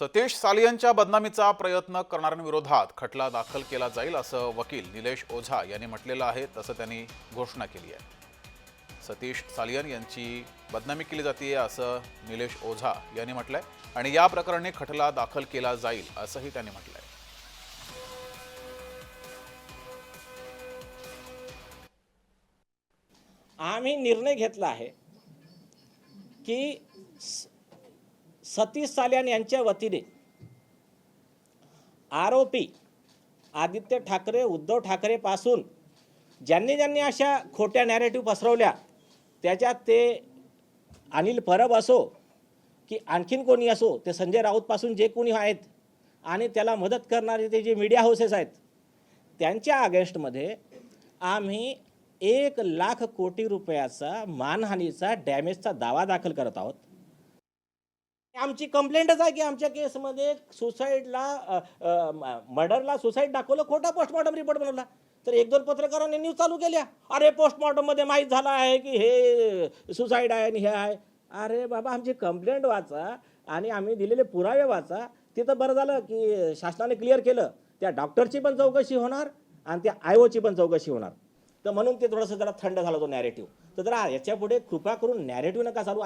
सतीश सालियनच्या बदनामीचा प्रयत्न करणाऱ्यांविरोधात खटला दाखल केला जाईल असं वकील निलेश ओझा यांनी म्हटलेलं आहे तसं त्यांनी घोषणा केली आहे. सतीश सालियन यांची बदनामी केली जाते असं निलेश ओझा यांनी म्हटलंय आणि या प्रकरणी खटला दाखल केला जाईल असंही त्यांनी म्हटलंय. आम्ही निर्णय घेतला आहे की सतीश साल्यान यांच्या वतीने आरोपी आदित्य ठाकरे उद्धव ठाकरेपासून ज्यांनी ज्यांनी अशा खोट्या नॅरेटिव्ह पसरवल्या त्याच्यात ते अनिल परब असो की आणखीन कोणी असो ते संजय राऊतपासून जे कोणी आहेत आणि त्याला मदत करणारे ते जे मीडिया हाऊसेस आहेत त्यांच्या अगेन्स्टमध्ये आम्ही एक लाख कोटी रुपयाचा मानहानीचा डॅमेजचा दावा दाखल करत आहोत. आमची कंप्लेंटच आहे की आमच्या केसमध्ये सुसाईडला मर्डरला सुसाईड दाखवलं खोटा पोस्टमॉर्टम रिपोर्ट बनवला. तर एक दोन पत्रकारांनी न्यूज चालू केल्या. अरे पोस्टमॉर्टममध्ये माहीत झालं आहे की हे सुसाईड आहे आणि हे आहे. अरे बाबा आमची कंप्लेंट वाचा आणि आम्ही दिलेले पुरावे वाचा. तिथं बरं झालं की शासनाने क्लिअर केलं. त्या डॉक्टरची पण चौकशी होणार आणि त्या आयओची पण चौकशी होणार. तर म्हणून ते थोडंसं जरा थंड झालं तो नॅरेटिव्ह तर जरा याच्यापुढे कृपा करून नॅरेटिव्ह नका चालू.